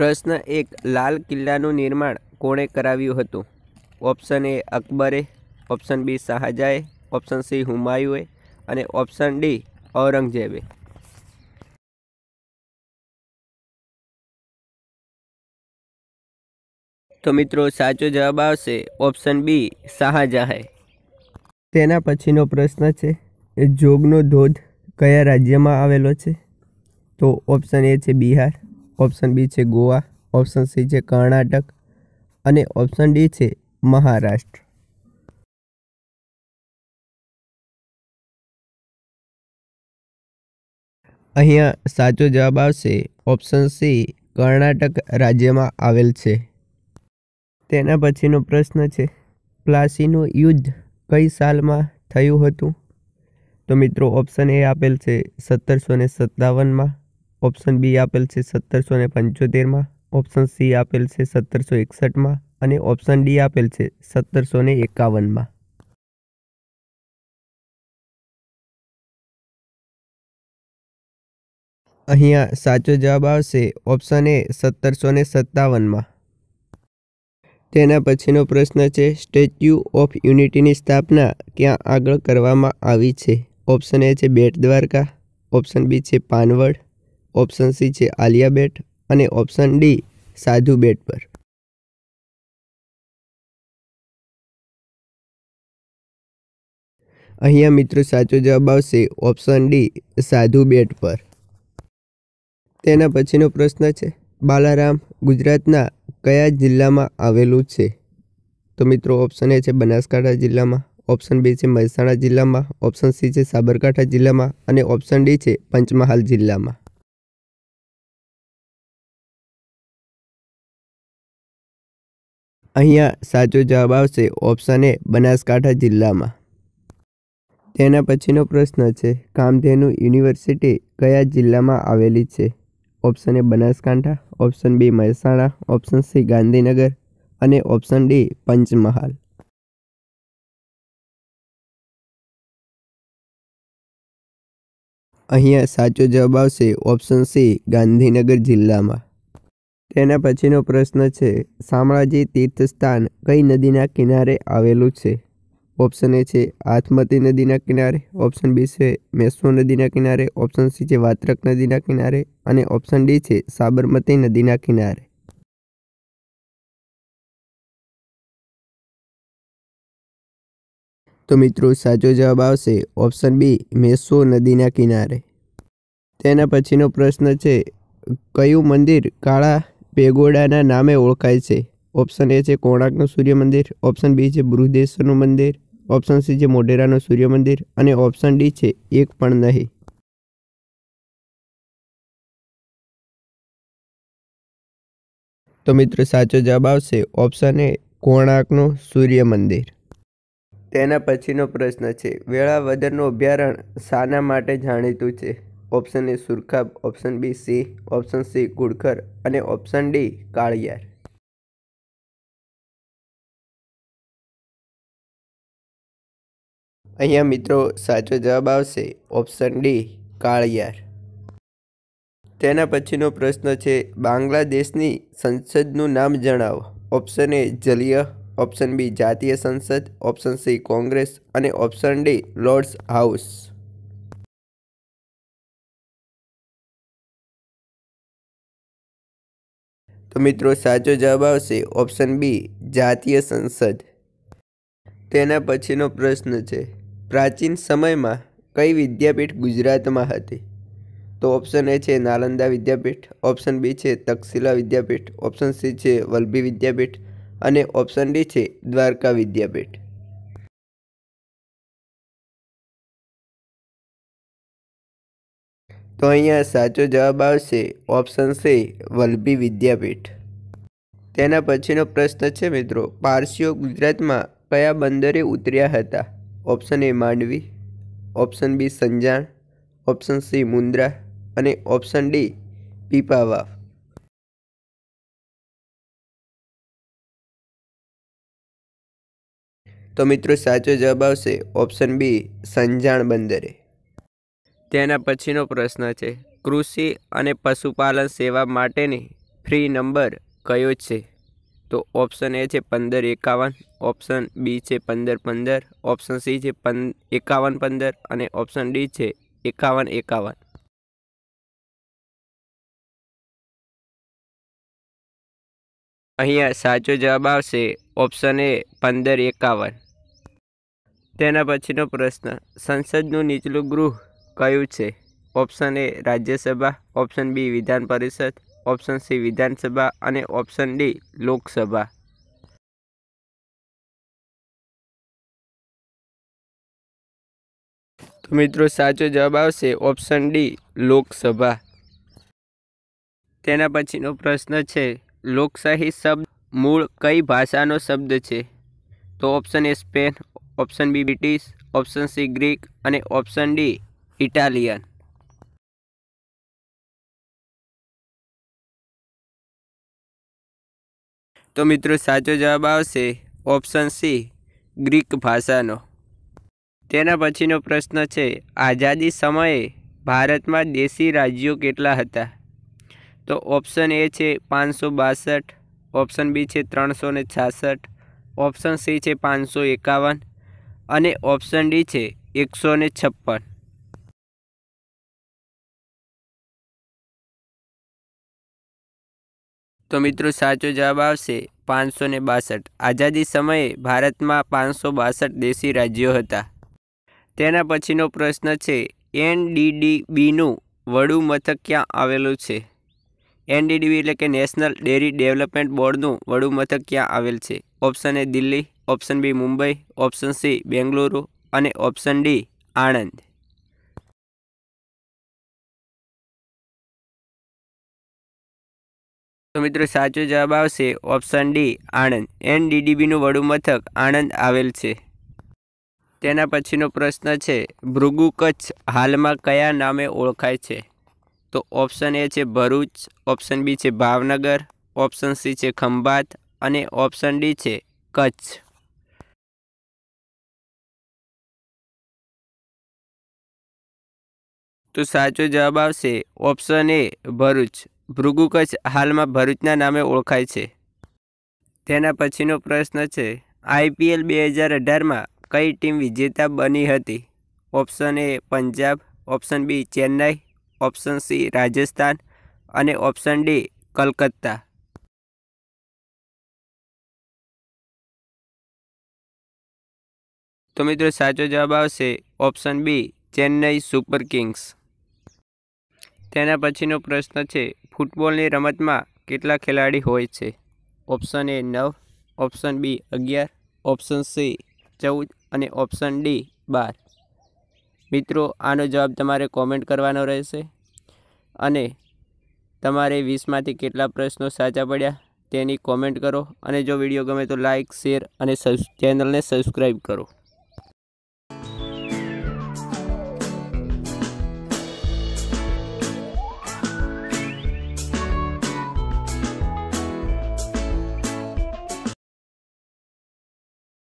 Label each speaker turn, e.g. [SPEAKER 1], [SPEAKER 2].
[SPEAKER 1] પ્રશ્ન એક, લાલ કિલ્લાનું નિર્માણ કોણે કરાવ્યું હતું? ઓપ્શન એ અકબરે, ઓપ્શન બી શાહજહાએ ઓપ્શન સી હુમાયુએ અને ઓપ્શન ડી ઔરંગઝેબે. તો મિત્રો, સાચો જવાબ આવશે ઓપ્શન બી શાહજહાએ. તેના પછીનો પ્રશ્ન છે જોગનો ધોધ કયા રાજ્યમાં આવેલો છે? તો ઓપ્શન એ છે બિહાર. ઓપ્શન બી છે ગોવા ઓપ્શન સી છે કર્ણાટક અને ઓપ્શન ડી છે મહારાષ્ટ્ર. અહીંયા સાચો જવાબ આવશે ઓપ્શન સી કર્ણાટક રાજ્યમાં આવેલ છે. તેના પછીનો પ્રશ્ન છે, પ્લાસીનું યુદ્ધ કઈ સાલમાં થયું હતું? તો મિત્રો ઓપ્શન એ આપેલ છે સત્તરસો ને સત્તાવનમાં. ઓપ્શન બી આપેલ છે સત્તરસો ને પંચોતેરમાં. ઓપ્શન સી આપેલ છે સત્તરસો એકસઠમાં. અને ઓપ્શન ડી આપેલ છે સત્તરસો ને એકાવનમાં. અહીંયા સાચો જવાબ આવશે ઓપ્શન એ સત્તરસો ને સત્તાવનમાં. તેના પછીનો પ્રશ્ન છે સ્ટેચ્યુ ઓફ યુનિટીની સ્થાપના ક્યાં આગળ કરવામાં આવી છે? ઓપ્શન એ છે બેટ દ્વારકા. ઓપ્શન બી છે પાનવડ. ઓપ્શન સી છે આલિયા બેટ અને ઓપ્શન ડી સાધુ બેટ પર. અહીંયા મિત્રો સાચો જવાબ આવશે ઓપ્શન ડી સાધુ બેટ પર. તેના પછીનો પ્રશ્ન છે, બાલારામ ગુજરાતના કયા જિલ્લામાં આવેલું છે? તો મિત્રો ઓપ્શન એ છે બનાસકાંઠા જિલ્લામાં, ઓપ્શન બી છે મહેસાણા જિલ્લામાં, ઓપ્શન સી છે સાબરકાંઠા જિલ્લામાં અને ઓપ્શન ડી છે પંચમહાલ જિલ્લામાં. અહીંયા સાચો જવાબ આવશે ઓપ્શન એ બનાસકાંઠા જિલ્લામાં. તેના પછીનો પ્રશ્ન છે, કામધેનુ યુનિવર્સિટી કયા જિલ્લામાં આવેલી છે? Option A Banaskantha, option B Mehsana, option C Gandhinagar અને ઓપ્શન ડી પંચમહાલ. અહીંયા સાચો જવાબ આવશે ઓપ્શન સી ગાંધીનગર જિલ્લામાં. તેના પછીનો પ્રશ્ન છે, શામળાજી તીર્થસ્થાન કઈ નદીના કિનારે આવેલું છે? ઓપ્શન એ છે, આથમતી નદીના કિનારે. ઓપ્શન બી છે મેસો નદીના કિનારે. ઓપ્શન સી છે, વાત્રક નદીના કિનારે. અને ઓપ્શન ડી છે, સાબરમતી નદીના કિનારે. તો મિત્રો, સાચો જવાબ આવશે ઓપ્શન બી મેસો નદીના કિનારે. તેના પછીનો પ્રશ્ન છે, કયું મંદિર કાળા પેગોડાના નામે ઓળખાય છે. ઓપ્શન એ છે કોણાર્કનું સૂર્ય મંદિર ઓપ્શન બી છે બૃહદેશ્વરનું મંદિર ઓપ્શન સી છે મોઢેરાનું સૂર્ય મંદિર અને ઓપ્શન ડી છે એક પણ નહીં. તો મિત્રો સાચો જવાબ આવશે ઓપ્શન એ કોણાર્કનું સૂર્ય મંદિર તેના પછીનો પ્રશ્ન છે, વેળાવદરનું અભયારણ્ય શાના માટે જાણીતું છે? ઓપ્શન એ સુરખાબ, option B C, option C ગુડખર અને ઓપ્શન ડી કાળિયાર. અહીંયા મિત્રો સાચો જવાબ આવશે ઓપ્શન ડી કાળિયાર. તેના પછીનો પ્રશ્ન છે બાંગ્લાદેશની સંસદનું નામ જણાવો. ઓપ્શન એ જલીય, ઓપ્શન બી જાતીય સંસદ, ઓપ્શન સી કોંગ્રેસ અને ઓપ્શન ડી લોર્ડ્સ હાઉસ. તો મિત્રો, સાચો જવાબ આવશે ઓપ્શન બી જાતીય સંસદ. તેના પછીનો પ્રશ્ન છે, પ્રાચીન સમયમાં કઈ વિદ્યાપીઠ ગુજરાતમાં હતી? તો ઓપ્શન એ છે નાલંદા વિદ્યાપીઠ ઓપ્શન બી છે તક્ષશિલા વિદ્યાપીઠ ઓપ્શન સી છે વલભી વિદ્યાપીઠ અને ઓપ્શન ડી છે દ્વારકા વિદ્યાપીઠ. તો અહીંયા સાચો જવાબ આવશે ઓપ્શન છે વલ્લભી વિદ્યાપીઠ. તેના પછીનો પ્રશ્ન છે મિત્રો, પારસીઓ ગુજરાતમાં કયા બંદરે ઉતર્યા હતા? Option A Mandvi option B Sanjan option C Mundra અને ઓપ્શન ડી પીપાવાવ. તો મિત્રો સાચો જવાબ આવશે ઓપ્શન બી સંજાણ બંદરે. તેના પછીનો પ્રશ્ન છે, કૃષિ અને પશુપાલન સેવા માટેની ફ્રી નંબર કયો છે? તો ઓપ્શન એ છે પંદર એકાવન, ઓપ્શન બી છે પંદર પંદર, ઓપ્શન સી છે એકાવન પંદર અને ઓપ્શન ડી છે એકાવન એકાવન. અહીંયા સાચો જવાબ આવશે ઓપ્શન એ પંદર એકાવન. તેના પછીનો પ્રશ્ન, સંસદનું નીચલું ગૃહ કયું છે. Option A Rajya Sabha, option B Vidhan Parishad, option C વિધાનસભા અને ઓપ્શન ડી લોકસભા. તો મિત્રો, સાચો જવાબ આવશે ઓપ્શન ડી લોકસભા. તેના પછીનો પ્રશ્ન છે, લોકશાહી શબ્દ મૂળ કઈ ભાષાનો શબ્દ છે? તો option A Spain, option B British, option C Greek અને ઓપ્શન ડી ઇટાલિયન. તો મિત્રો સાચો જવાબ આવશે ઓપ્શન સી, ગ્રીક ભાષાનો. તેના પછીનો પ્રશ્ન છે, આઝાદી સમયે ભારતમાં દેશી રાજ્યો કેટલા હતા? તો ઓપ્શન એ છે પાંચસો બાસઠ, ઓપ્શન બી છે ત્રણસો ને છાસઠ, ઓપ્શન સી છે પાંચસો એકાવન અને ઓપ્શન ડી છે એકસો ને છપ્પન. તો મિત્રો સાચો જવાબ આવશે પાંચસો ને બાસઠ. આઝાદી સમયે ભારતમાં પાંચસો બાસઠ દેશી રાજ્યો હતા. તેના પછીનો પ્રશ્ન છે એનડીડીબીનું વડું મથક ક્યાં આવેલું છે? એનડીડીબી એટલે કે નેશનલ ડેરી ડેવલપમેન્ટ બોર્ડનું વડું મથક ક્યાં આવેલ છે? Option A Delhi, option B Mumbai, option C Bengaluru અને ઓપ્શન ડી આણંદ. તો મિત્રો સાચો જવાબ આવશે ઓપ્શન ડી આણંદ. એન ડીડીબીનું વડું મથક આણંદ આવેલ છે. તેના પછીનો પ્રશ્ન છે, ભૃગુ કચ્છ હાલમાં કયા નામે ઓળખાય છે? તો ઓપ્શન એ છે ભરૂચ ઓપ્શન બી છે ભાવનગર ઓપ્શન સી છે ખંભાત અને ઓપ્શન ડી છે કચ્છ. તો સાચો જવાબ આવશે ઓપ્શન એ ભરૂચ. ભૃગુ કચ્છ હાલમાં ભરૂચના નામે ઓળખાય છે. તેના પછીનો પ્રશ્ન છે, આઈપીએલ બે હજાર અઢારમાં કઈ ટીમ વિજેતા બની હતી? Option A Punjab, option B Chennai, option C Rajasthan અને ઓપ્શન ડી કલકત્તા. તો મિત્રો સાચો જવાબ આવશે option B Chennai Super Kings. તેના પછીનો પ્રશ્ન છે ફૂટબોલની રમતમાં કેટલા ખેલાડી હોય છે? ઓપ્શન એ નવ, ઓપ્શન બી અગિયાર, ઓપ્શન સી ચૌદ અને ઓપ્શન ડી બાર. મિત્રો, આનો જવાબ તમારે કોમેન્ટ કરવાનો રહેશે. અને તમારે વીસમાંથી કેટલા પ્રશ્નો સાચા પડ્યા તેની કોમેન્ટ કરો. અને જો વીડિયો ગમે તો લાઇક શેર અને ચેનલને સબસ્ક્રાઈબ કરો.